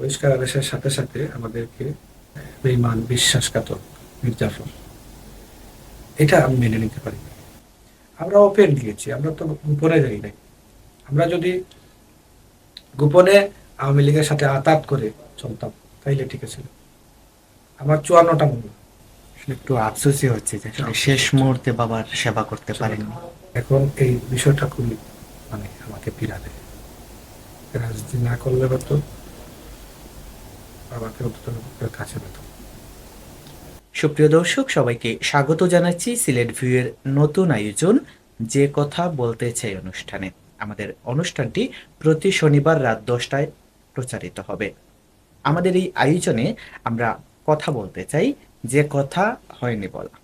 বহিষ্কার আদেশের সাথে সাথে আমাদেরকে বেইমান বিশ্বাসঘাতক নির্যাতন এটা আমি মেনে নিতে পারি আমরা ওপেন দিয়েছি আমরা তো গোপনে যাই নাই। আমরা যদি গোপনে আওয়ামী লীগের সাথে আতাত করে চলতাম তাইলে ঠিক আছে। আমার চুয়ান্নটা মূল্য একটু আফসোসই হচ্ছে যে শেষ মুহূর্তে বাবার সেবা করতে পারেননি। এখন এই বিষয়টা খুবই মানে আমাকে পীড়া দেয়। রাজনীতি না করলে হয়তো বাবাকে অন্তত কাছে পেতাম সুপ্রিয় দর্শক, সবাইকে স্বাগত জানাচ্ছি সিলেট ভিউয়ের নতুন আয়োজন, যে কথা বলতে চাই অনুষ্ঠানে। আমাদের অনুষ্ঠানটি প্রতি শনিবার রাত দশটায় প্রচারিত হবে। আমাদের এই আয়োজনে আমরা কথা বলতে চাই, যে কথা হয়নি বলা।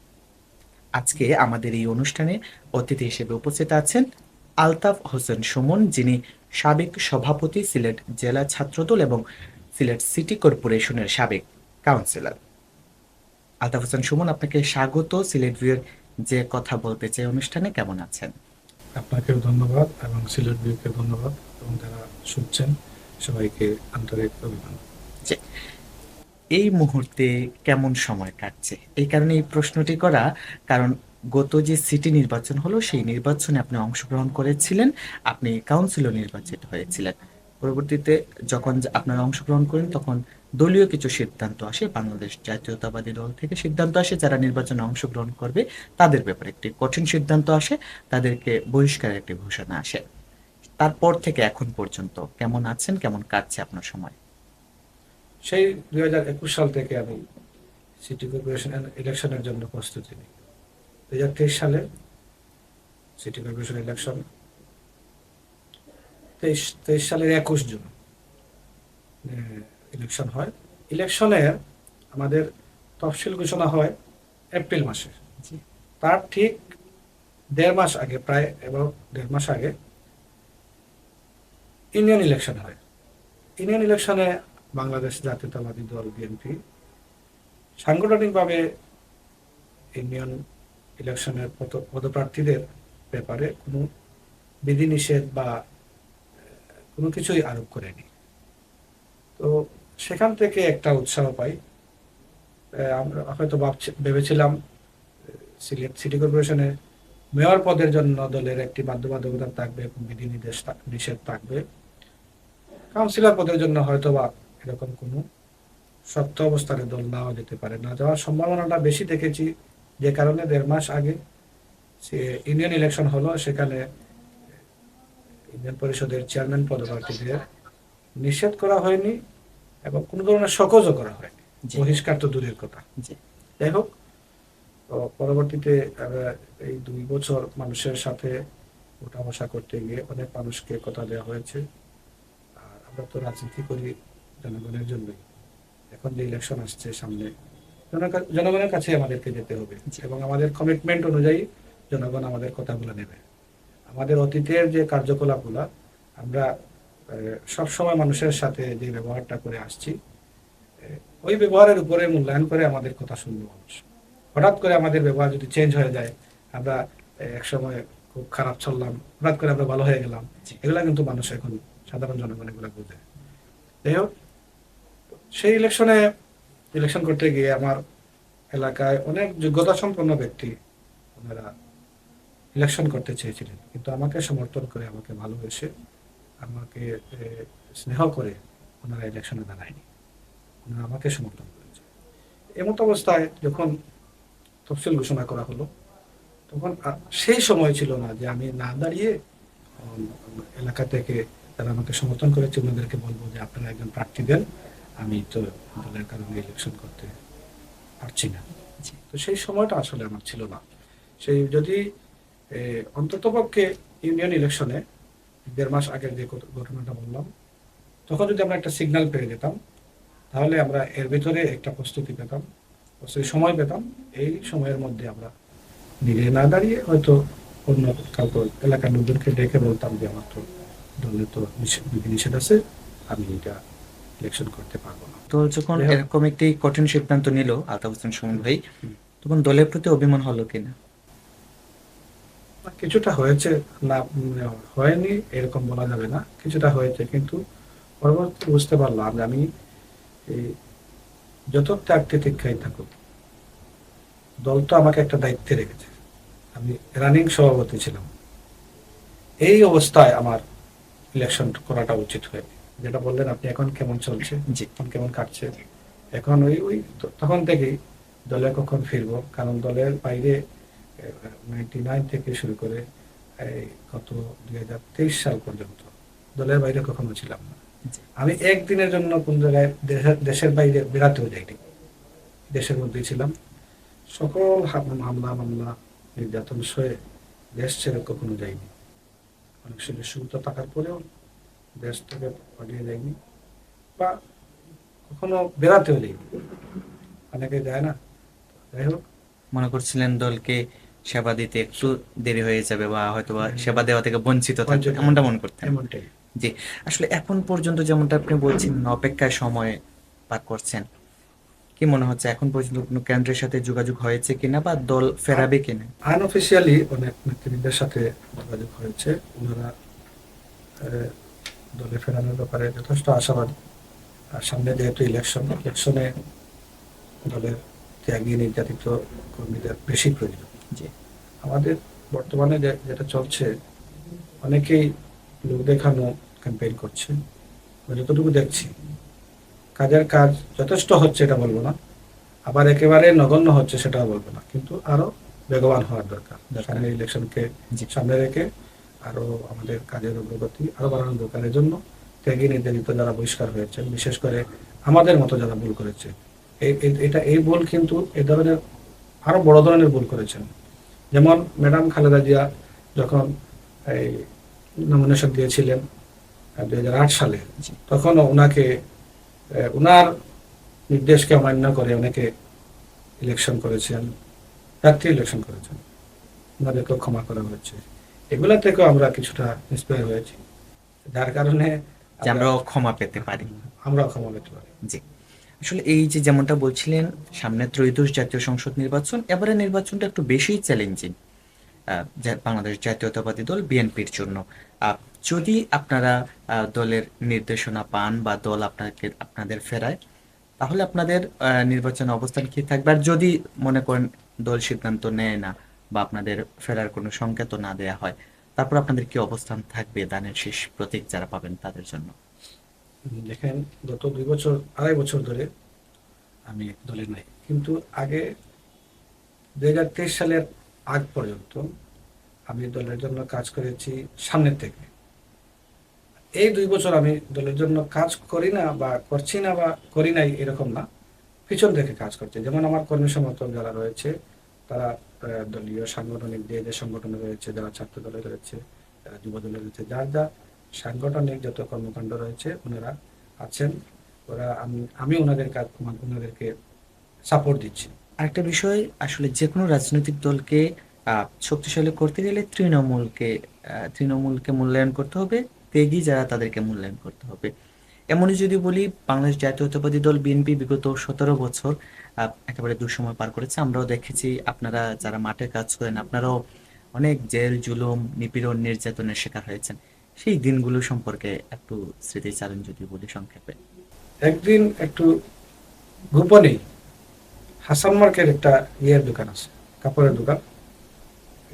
আজকে আমাদের এই অনুষ্ঠানে অতিথি হিসেবে উপস্থিত আছেন আলতাফ হোসেন সুমন, যিনি সাবেক সভাপতি সিলেট জেলা ছাত্রদল এবং সিলেট সিটি কর্পোরেশনের সাবেক কাউন্সিলর। আলতাফ হোসেন সুমন আপনাকে স্বাগত। সিলেট ভিউয়ের যে কথা বলতে চাই অনুষ্ঠানে কেমন আছেন? আপনাকেও ধন্যবাদ এবং সিলেট বিউকে ধন্যবাদ এবং যারা শুনছেন সবাইকে আন্তরিক অভিনন্দন। এই মুহূর্তে কেমন সময় কাটছে? এই কারণে এই প্রশ্নটি করা কারণ গত যে সিটি নির্বাচন হলো সেই নির্বাচনে আপনি অংশগ্রহণ করেছিলেন আপনি কাউন্সিলর নির্বাচিত হয়েছিলেন। পরবর্তীতে যখন আপনারা অংশগ্রহণ করেন, তখন দলীয় কিছু সিদ্ধান্ত আসে। বাংলাদেশ জাতীয়তাবাদী দল থেকে সিদ্ধান্ত আসে, যারা নির্বাচনে অংশগ্রহণ করবে, তাদের ব্যাপারে একটি কঠিন সিদ্ধান্ত আসে, তাদেরকে বহিষ্কারের একটি ঘোষণা আসে। তারপর থেকে এখন পর্যন্ত কেমন আছেন, কেমন কাটছে আপনার সময়? সেই দুই হাজার একুশ সাল থেকে আমি সিটি কর্পোরেশন ইলেকশনের জন্য প্রস্তুতি নিই। দুই হাজার তেইশ সালে সিটি কর্পোরেশন ইলেকশন তেইশ তেইশ সালের একুশ জুন ইলেকশন হয়। ইলেকশনে আমাদের তফসিল ঘোষণা হয় এপ্রিল মাসে। তার ঠিক দেড় মাস আগে প্রায় এবং দেড় মাস আগে ইউনিয়ন ইলেকশন হয়। ইউনিয়ন ইলেকশনে বাংলাদেশ জাতীয়তাবাদী দল বিএনপি সাংগঠনিকভাবে ইউনিয়ন ইলেকশনের পদ- পদপ্রার্থীদের ব্যাপারে কোনো বিধিনিষেধ বা কোনো কিছুই আরোপ করেনি। তো সেখান থেকে একটা উৎসাহ পাই। আমরা হয়তো ভাবছি- ভেবেছিলাম সিলেট সিটি কর্পোরেশনে মেয়র পদের জন্য দলের একটি বাধ্যবাধকতা থাকবে এবং বিধিনির্দেশ নিষেধ থাকবে। কাউন্সিলর পদের জন্য হয়তো বা এরকম কোনো শক্ত অবস্থানে দল নাও যেতে পারে। না যাওয়ার সম্ভাবনাটা বেশি দেখেছি। যে কারণে দেড় মাস আগে সে ইউনিয়ন ইলেকশন হলো, সেখানে ইউনিয়ন পরিষদের চেয়ারম্যান পদপ্রার্থীদের নিষেধ করা হয়নি এবং কোনো ধরনের সকজও করা হয়নি। বহিষ্কার তো দূরের কথা। যাই হোক তো পরবর্তীতে এই দুই বছর মানুষের সাথে ওঠা বসা করতে গিয়ে অনেক মানুষকে কথা দেওয়া হয়েছে। আর আমরা তো রাজনীতি করি জনগণের জন্যই। এখন যে ইলেকশন আসছে সামনে জনগণের কাছে আমাদেরকে যেতে হবে এবং আমাদের কমিটমেন্ট অনুযায়ী জনগণ আমাদের কথাগুলো নেবে। আমাদের অতীতের যে কার্যকলাপগুলো আমরা সব সময় মানুষের সাথে যে ব্যবহারটা করে আসছি ওই ব্যবহারের উপরে মূল্যায়ন করে আমাদের কথা শুনবে মানুষ। হঠাৎ করে আমাদের ব্যবহার যদি চেঞ্জ হয়ে যায় আমরা একসময় খুব খারাপ চললাম হঠাৎ করে আমরা ভালো হয়ে গেলাম এগুলা কিন্তু মানুষ এখন সাধারণ জনগণ এগুলো বুঝে। যাই হোক সেই ইলেকশনে ইলেকশন করতে গিয়ে আমার এলাকায় অনেক যোগ্যতা সম্পন্ন ব্যক্তি ওনারা ইলেকশন করতে চেয়েছিলেন। কিন্তু আমাকে সমর্থন করে আমাকে ভালোবেসে আমাকে স্নেহ করে ওনারা ইলেকশনে দাঁড়ায়নি। ওনারা আমাকে সমর্থন করেছে। এমত অবস্থায় যখন তফসিল ঘোষণা করা হলো তখন সেই সময় ছিল না যে আমি না দাঁড়িয়ে এলাকা থেকে তারা আমাকে সমর্থন করেছে ওনাদেরকে বলব যে আপনারা একজন প্রার্থী দেন আমি তো দলের কারণে ইলেকশন করতে পারছি না। তো সেই সময়টা আসলে আমার ছিল না। সেই যদি অন্ততপক্ষে ইউনিয়ন ইলেকশনে দেড় মাস আগের যে ঘটনাটা বললাম তখন যদি আমরা একটা সিগন্যাল পেয়ে যেতাম তাহলে আমরা এর ভিতরে একটা প্রস্তুতি পেতাম প্রস্তুতি সময় পেতাম। এই সময়ের মধ্যে আমরা নিজে না দাঁড়িয়ে হয়তো অন্য কাউকে এলাকার লোকজনকে ডেকে বলতাম যে আমার তো দলে তো নিষেধ- বিধিনিষেধ আছে আমি এটা ইলেকশন করতে পারব না। দল যখন এরকম একটি কঠিন সিদ্ধান্ত নিল আলতাফ হোসেন সুমন ভাই তখন দলের প্রতি অভিমান হলো কিনা? কিছুটা হয়েছে না হয়নি এরকম বলা যাবে না। কিছুটা হয়েছে কিন্তু পরবর্তী বুঝতে পারলাম যে আমি এই যত ত্যাগ তিতিক্ষাই থাকুক দল তো আমাকে একটা দায়িত্বে রেখেছে। আমি রানিং সভাপতি ছিলাম। এই অবস্থায় আমার ইলেকশন করাটা উচিত হয়নি। যেটা বললেন আপনি এখন কেমন চলছে? জি। এখন কেমন কাটছে? এখন ওই ওই তখন থেকেই দলে কখন ফিরবো? কারণ দলের বাইরে নাইনটি নাইন থেকে শুরু করে গত দুই হাজার তেইশ সাল পর্যন্ত। দলের বাইরে কখনো ছিলাম না। আমি একদিনের জন্য কোন জায়গায় দেশের- বাইরে বেড়াতেও যাইনি। দেশের মধ্যেই ছিলাম। সকল হামলা মামলা নির্যাতন সয়ে দেশ ছেড়ে কখনো যাইনি। অনেক সময় সুবিধা থাকার পরেও দেশ থেকে পালিয়ে যায়নি বা কখনো বেড়াতেও যাইনি। অনেকে যায় না। যাই হোক। মনে করছিলেন দলকে সেবা দিতে একটু দেরি হয়ে যাবে বা হয়তো বা সেবা দেওয়া থেকে বঞ্চিত থাকবে। এমনটা মনে করতেন? জি আসলে এখন পর্যন্ত যেমনটা আপনি বলছেন অপেক্ষায় সময় পার করছেন কি মনে হচ্ছে এখন পর্যন্ত কোনো কেন্দ্রের সাথে যোগাযোগ হয়েছে কিনা বা দল ফেরাবে কিনা? আনঅফিসিয়ালি অনেক নেতৃবৃন্দের সাথে যোগাযোগ হয়েছে ওনারা দলে ফেরানোর ব্যাপারে যথেষ্ট আশাবাদী। আর সামনে যেহেতু ইলেকশন ইলেকশনে দলের ত্যাগী নির্যাতিত কর্মীদের বেশি প্রয়োজন। জি। আমাদের বর্তমানে যেটা চলছে অনেকেই লোক দেখানো ক্যাম্পেইন করছে। যতটুকু দেখছি কাজের কাজ যথেষ্ট হচ্ছে এটা বলব না। আবার একেবারে নগণ্য হচ্ছে সেটাও বলব না। কিন্তু আরও বেগবান হওয়ার দরকার। সামনে ইলেকশনকে সামনে রেখে আরও আমাদের কাজের অগ্রগতি আরও বাড়ানো দরকার। এর জন্য ত্যাগী নির্যাতিত যারা বহিষ্কার হয়েছে বিশেষ করে আমাদের মতো যারা ভুল করেছে এটা এই ভুল কিন্তু এ ধরনের আরও বড় ধরনের ভুল করেছেন। যেমন ম্যাডাম খালেদা জিয়া যখন এই নমিনেশন দিয়েছিলেন দুই হাজার আট সালে জি। তখন ওনাকে ওনার নির্দেশকে অমান্য করে অনেকে ইলেকশন করেছেন প্রার্থী ইলেকশন করেছেন। ওনাদেরকেও ক্ষমা করা হয়েছে। এগুলা থেকেও আমরা কিছুটা ইন্সপায়ার হয়েছি। যার কারণে যে আমরাও ক্ষমা পেতে পারি। আমরা ক্ষমা পেতে পারি। জি। আসলে এই যে যেমনটা বলছিলেন, সামনে ত্রয়োদশ জাতীয় সংসদ নির্বাচন, এবারে নির্বাচনটা একটু বেশি চ্যালেঞ্জিং বাংলাদেশ জাতীয়তাবাদী দল, বিএনপির জন্য। যদি আপনারা দলের নির্দেশনা পান বা দল আপনাকে, আপনাদের ফেরায়, তাহলে আপনাদের নির্বাচন অবস্থান কি থাকবে? আর যদি মনে করেন দল সিদ্ধান্ত নেয় না বা আপনাদের ফেরার কোনো সংকেত না দেয়া হয়, তারপর আপনাদের কি অবস্থান থাকবে? দানের শেষ প্রতীক যারা পাবেন তাদের জন্য। দেখেন, গত দুই বছর, আড়াই বছর ধরে আমি দলে নাই। কিন্তু আগে দুই হাজার তেইশ সালের আগ পর্যন্ত আমি দলের জন্য কাজ করেছি সামনের থেকে। এই দুই বছর আমি দলের জন্য কাজ করি না বা করছি না বা করি নাই এরকম না, পিছন থেকে কাজ করছে। যেমন আমার কর্মী সমর্থক যারা রয়েছে, তারা দলীয় সাংগঠনিক যে যে সংগঠনে রয়েছে, যারা ছাত্র দলে রয়েছে, যারা যুব দলে রয়েছে, যার যা সাংগঠনিক যত কর্মকাণ্ড রয়েছে, ওনারা আছেন। ওরা আমি আমি ওনাদের কাজ, ওনাদেরকে সাপোর্ট দিচ্ছি। আরেকটা বিষয়, আসলে যে কোনো রাজনৈতিক দলকে শক্তিশালী করতে গেলে তৃণমূলকে তৃণমূলকে মূল্যায়ন করতে হবে তেগি যারা তাদেরকে মূল্যায়ন করতে হবে। এমনই যদি বলি, বাংলাদেশ জাতীয়তাবাদী দল বিএনপি বিগত সতেরো বছর একেবারে দুঃসময় পার করেছে। আমরাও দেখেছি, আপনারা যারা মাঠে কাজ করেন, আপনারাও অনেক জেল, জুলুম, নিপীড়ন, নির্যাতনের শিকার হয়েছেন। সেই দিনগুলো সম্পর্কে একটু স্মৃতিচারণ যদি বলি সংক্ষেপে। একদিন একটু গোপনে হাসান মার্কের একটা ইয়ের দোকান আছে কাপড়ের দোকান।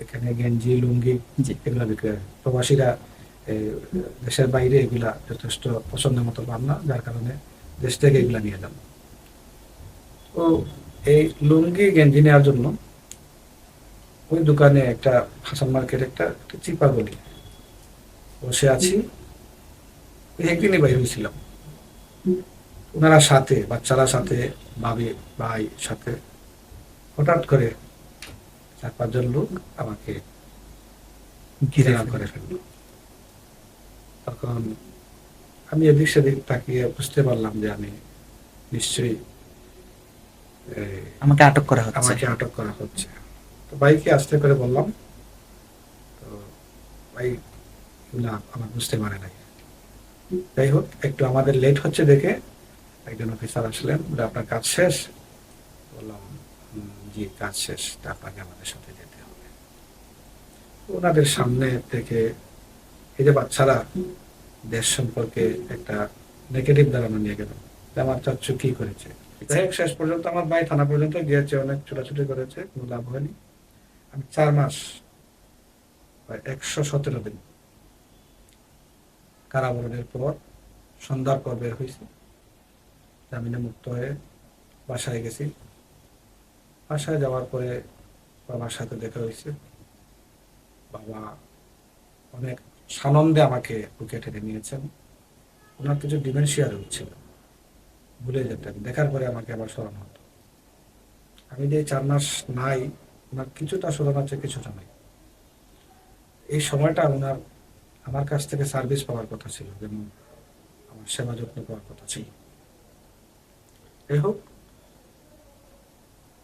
এখানে গেঞ্জি লুঙ্গি এগুলা বিক্রি হয়। প্রবাসীরা দেশের বাইরে এগুলা যথেষ্ট পছন্দ মতো পান না যার কারণে দেশ থেকে এগুলা নিয়ে যান। তো এই লুঙ্গি গেঞ্জি নেওয়ার জন্য ওই দোকানে একটা হাসান মার্কেট একটা একটা চিপা গলি বসে আছি। একদিনই বাইরে হয়েছিলাম ওনারা সাথে বাচ্চারা সাথে ভাবি ভাই সাথে। হঠাৎ করে চার পাঁচজন লোক আমাকে ঘিরে করে ফেলল। তখন আমি এদিক সেদিক তাকিয়ে বুঝতে পারলাম যে আমি নিশ্চয়ই আমাকে আটক করা হচ্ছে। আমাকে আটক করা হচ্ছে। তো ভাইকে আস্তে করে বললাম তো ভাই না আমার বুঝতে পারে নাই। যাই হোক একটু আমাদের লেট হচ্ছে দেখে একজন অফিসার আসলেন বলে আপনার কাজ শেষ? বললাম "হুম, জি কাজ শেষ আপনাকে আমাদের সাথে যেতে হবে। ওনাদের সামনে থেকে এই যে বাচ্চারা দেশ সম্পর্কে একটা নেগেটিভ ধারণা নিয়ে গেল আমার চাচ্ছু কি করেছে? যাই হোক, শেষ পর্যন্ত আমার ভাই থানা পর্যন্ত গিয়েছে অনেক ছোটাছুটি করেছে কোনো লাভ হয়নি। আমি চার মাস একশো সতেরো দিন কারাবরণের পর সন্ধ্যার পর বের হয়েছি। জামিনে মুক্ত হয়ে বাসায় গেছি। বাসায় যাওয়ার পরে বাবার সাথে দেখা হয়েছে। বাবা অনেক সানন্দে আমাকে বুকে টেনে নিয়েছেন। ওনার কিছু ডিমেনশিয়া রোগ ছিল। ভুলে যেতেন। দেখার পরে আমাকে আবার স্মরণ হতো আমি যে চার মাস নাই, ওনার কিছুটা স্মরণ আছে, কিছুটা নাই। এই সময়টা ওনার আমার কাছ থেকে সার্ভিস পাওয়ার কথা ছিল যেমন আমার সেবা যত্ন পাওয়ার কথা ছিল। এই হোক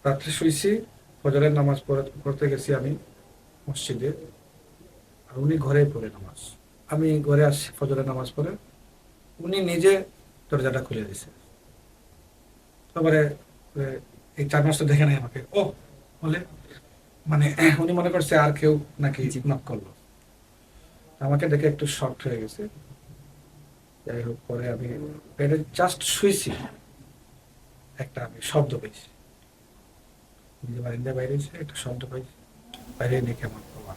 রাত্রে শুয়েছি ফজরের নামাজ পড়তে গেছি আমি মসজিদে আর উনি ঘরে পড়ে নামাজ। আমি ঘরে আসছি ফজরের নামাজ পড়ে উনি নিজে দরজাটা খুলে দিছে। তারপরে এই চার মাস তো দেখে নাই আমাকে। ও বলে মানে উনি মনে করছে আর কেউ নাকি। নক করল। আমাকে দেখে একটু শক হয়ে গেছে। যাই হোক, পরে আমি বেডে জাস্ট শুয়েছি একটা আমি শব্দ পেয়েছি নিজে বারিন্দা বাইরে একটা শব্দ পাইছি। বাইরে দেখে আমার বাবা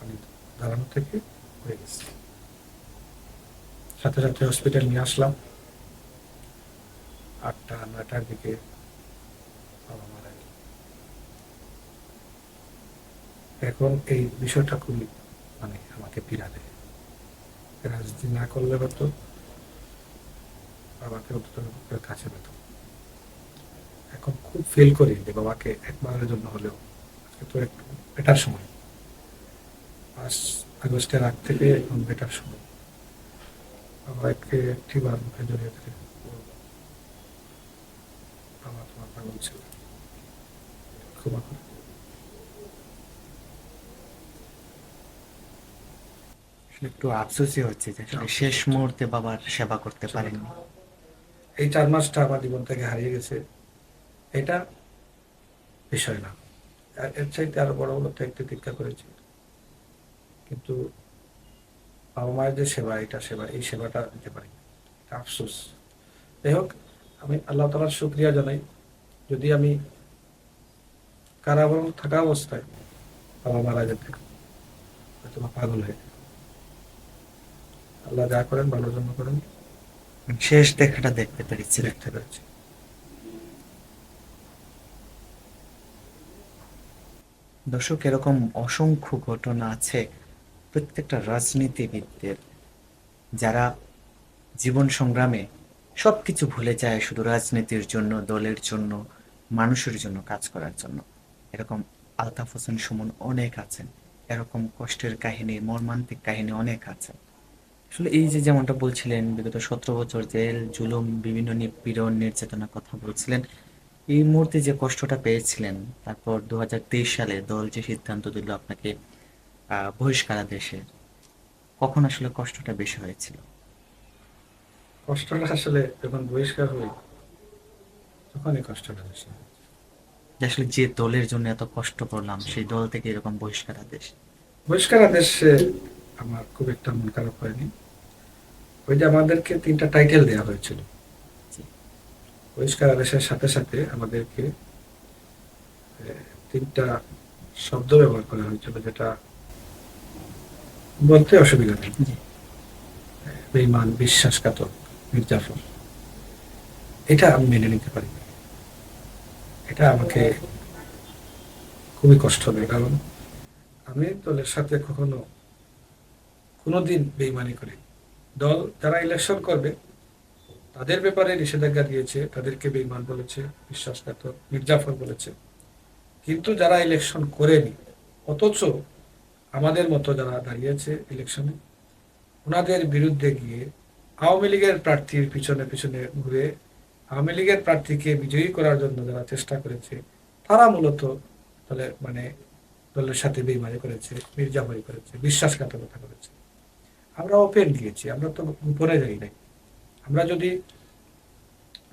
আমি দাঁড়ানো থেকে হয়ে গেছে। সাথে সাথে হসপিটাল নিয়ে আসলাম। আটটা, নয়টার দিকে বাবা মারা এখন এই বিষয়টা খুবই মানে আমাকে পীড়া দেয় রাজনীতি না করলে হয়তো বাবাকে অন্তত কাছে পেত। এখন খুব ফিল করি যে বাবাকে একবারের জন্য হলেও আজকে তো একটু বেটার সময়। পাঁচ আগস্টের আগ থেকে এখন বেটার সময়। বাবাকে একটি বার মুখে জড়িয়ে বলব, বাবা তোমার পাগল ছিল। ক্ষমা করে দিও। আসলে একটু আফসোসই হচ্ছে যে আসলে শেষ মুহূর্তে বাবার সেবা করতে পারেননি। এই চার মাসটা আমার জীবন থেকে হারিয়ে গেছে। এটা বিষয় না। আর এর চাইতে আরও বড় বড় ত্যাগ তিতিক্ষা করেছি। কিন্তু বাবা মায়ের যে সেবা এটা সেবা এই সেবাটা দিতে পারি এটা আফসোস। যাই হোক আমি আল্লাহ তালার শুক্রিয়া জানাই। যদি আমি কারাবরণ থাকা অবস্থায় বাবা মারা যেতে হয়তো বা পাগল হয়ে। আল্লাহ যা করেন ভালোর জন্য করেন। শেষ দেখাটা দেখতে পেরেছিলেন দেখতে পেরেছি। দর্শক, এরকম অসংখ্য ঘটনা আছে প্রত্যেকটা রাজনীতিবিদদের। যারা জীবন সংগ্রামে সবকিছু ভুলে যায় শুধু রাজনীতির জন্য, দলের জন্য, মানুষের জন্য, কাজ করার জন্য। এরকম আলতাফ হোসেন সুমন অনেক আছেন। এরকম কষ্টের কাহিনী, মর্মান্তিক কাহিনী অনেক আছে আসলে এই যে যেমনটা বলছিলেন বিগত সতেরো বছর জেল জুলুম বিভিন্ন নিপীড়ন নির্যাতনার কথা বলছিলেন এই মুহূর্তে যে কষ্টটা পেয়েছিলেন তারপর দু সালে দল যে সিদ্ধান্ত দিল আপনাকে আহ, বহিষ্কারাদেশের কখন আসলে কষ্টটা বেশি হয়েছিল? কষ্টটা আসলে যখন বহিষ্কার হই তখনই কষ্টটা বেশি যে আসলে যে দলের জন্য এত কষ্ট করলাম সেই দল থেকে এরকম বহিষ্কারাদেশ বহিষ্কার আদেশে আমার খুব একটা মন খারাপ হয়নি। ওই যে আমাদেরকে তিনটা টাইটেল দেওয়া হয়েছিল। জি। বহিষ্কার আদেশের সাথে সাথে আমাদেরকে তিনটা শব্দ ব্যবহার করা হয়েছিল যেটা বলতে অসুবিধা নেই। বেইমান বিশ্বাসঘাতক মির্জাফর এটা আমি মেনে নিতে পারি। এটা আমাকে খুবই কষ্ট দেয়। কারণ আমি দলের সাথে কখনো কোনোদিন বেইমানি করে। দল যারা ইলেকশন করবে, তাদের ব্যাপারে নিষেধাজ্ঞা দিয়েছে, তাদেরকে বেইমান বলেছে, বিশ্বাসঘাতক মির্জাফর বলেছে। কিন্তু যারা ইলেকশন করেনি, অথচ আমাদের মতো যারা দাঁড়িয়েছে ইলেকশনে ওনাদের বিরুদ্ধে গিয়ে আওয়ামী লীগের প্রার্থীর পিছনে পিছনে ঘুরে আওয়ামী লীগের প্রার্থীকে বিজয়ী করার জন্য যারা চেষ্টা করেছে, তারা মূলত দলের মানে দলের সাথে বেইমানি করেছে, মির্জাফরি করেছে, বিশ্বাসঘাতকতা করেছে। আমরা ওপেন দিয়েছি আমরা তো গোপনে যাই নাই। আমরা যদি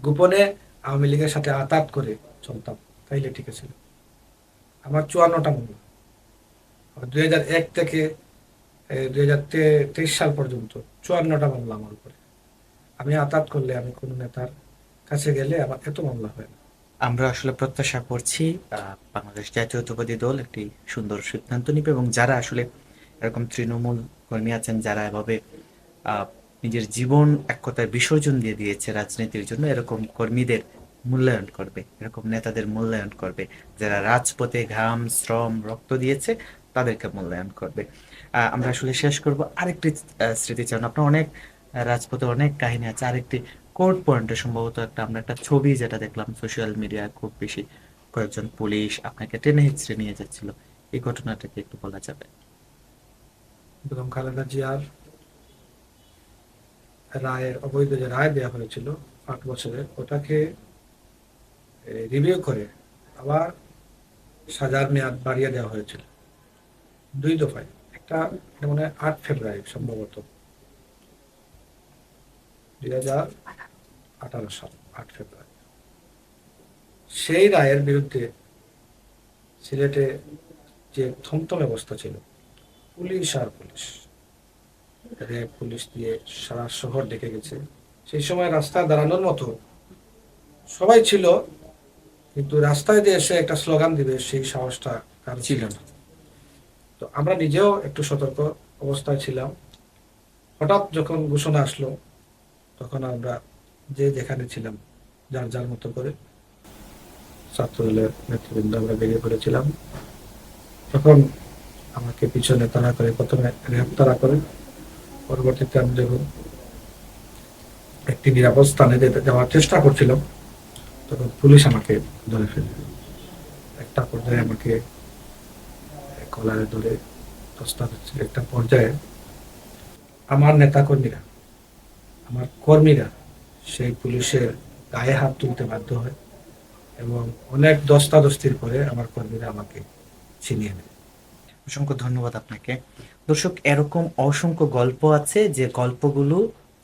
গোপনে আওয়ামী লীগের সাথে আতাত করে চলতাম, তাইলে ঠিক ছিল আমার চুয়ান্নটা মামলা দুই হাজার এক থেকে দুই হাজার তেইশ সাল পর্যন্ত চুয়ান্নটা মামলা আমার উপরে। আমি আতাত করলে আমি কোনো নেতার কাছে গেলে আমার এত মামলা হয় না। আমরা আসলে প্রত্যাশা করছি বাংলাদেশ জাতীয়তাবাদী দল একটি সুন্দর সিদ্ধান্ত নিবে এবং যারা আসলে এরকম তৃণমূল কর্মী আছেন যারা এভাবে নিজের জীবন এক কথায় বিসর্জন দিয়ে দিয়েছে রাজনীতির জন্য, এরকম কর্মীদের মূল্যায়ন করবে, এরকম নেতাদের মূল্যায়ন করবে, যারা রাজপথে ঘাম, শ্রম, রক্ত দিয়েছে, তাদেরকে মূল্যায়ন করবে। আমরা আসলে শেষ করব আরেকটি স্মৃতিচারণ। আপনার অনেক রাজপথে অনেক কাহিনী আছে। আরেকটি কোর্ট পয়েন্টে সম্ভবত একটা, আমরা একটা ছবি যেটা দেখলাম সোশ্যাল মিডিয়ায় খুব বেশি কয়েকজন পুলিশ আপনাকে টেনে হিচড়ে নিয়ে যাচ্ছিল। এই ঘটনাটাকে একটু বলা যাবে। বেগম খালেদা জিয়ার রায়ের অবৈধ যে রায় দেওয়া হয়েছিল আট বছরের, ওটাকে রিভিউ করে আবার সাজার মেয়াদ বাড়িয়ে দেওয়া হয়েছিল। দুই দফায়। একটা মনে হয় আট ফেব্রুয়ারি সম্ভবত। দুই হাজার আঠারো সাল, আট ফেব্রুয়ারি। সেই রায়ের বিরুদ্ধে সিলেটে যে থমথম অবস্থা ছিল পুলিশ আর পুলিশ। র্যাব পুলিশ দিয়ে সারা শহর ডেকে গেছে। সেই সময় রাস্তায় দাঁড়ানোর মতো সবাই ছিল, কিন্তু রাস্তায় যে এসে একটা স্লোগান দিবে, সেই সাহসটা কার ছিল না। তো আমরা নিজেও একটু সতর্ক অবস্থায় ছিলাম। হঠাৎ যখন ঘোষণা আসলো, তখন আমরা যে যেখানে ছিলাম, যার যার মতো করে ছাত্রদলের নেতৃবৃন্দ আমরা বেরিয়ে পড়েছিলাম। তখন আমাকে পিছনে তাড়া করে প্রথমে র্যাব করে। পরবর্তীতে আমি যখন একটি নিরাপদ স্থানে যাওয়ার চেষ্টা করছিলাম, তখন পুলিশ আমাকে ধরে ফেলে। একটা পর্যায়ে আমাকে কলারে ধরে দস্তা হচ্ছিল একটা পর্যায়ে, আমার নেতা কর্মীরা আমার কর্মীরা সেই পুলিশের গায়ে হাত তুলতে বাধ্য হয় এবং অনেক দস্তাদস্তির পরে আমার কর্মীরা আমাকে ছিনিয়ে নেয়। অসংখ্য ধন্যবাদ আপনাকে। দর্শক, এরকম অসংখ্য গল্প আছে যে গল্পগুলো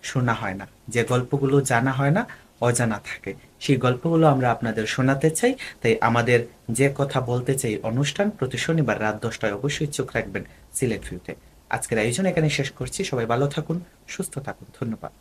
শোনা হয় না, যে গল্পগুলো জানা হয় না, অজানা থাকে। সেই গল্পগুলো আমরা আপনাদের শোনাতে চাই। তাই আমাদের যে কথা বলতে চাই অনুষ্ঠান প্রতি শনিবার রাত দশটায় অবশ্যই চোখ রাখবেন সিলেট ভিউতে। আজকের আয়োজন এখানে শেষ করছি। সবাই ভালো থাকুন, সুস্থ থাকুন। ধন্যবাদ।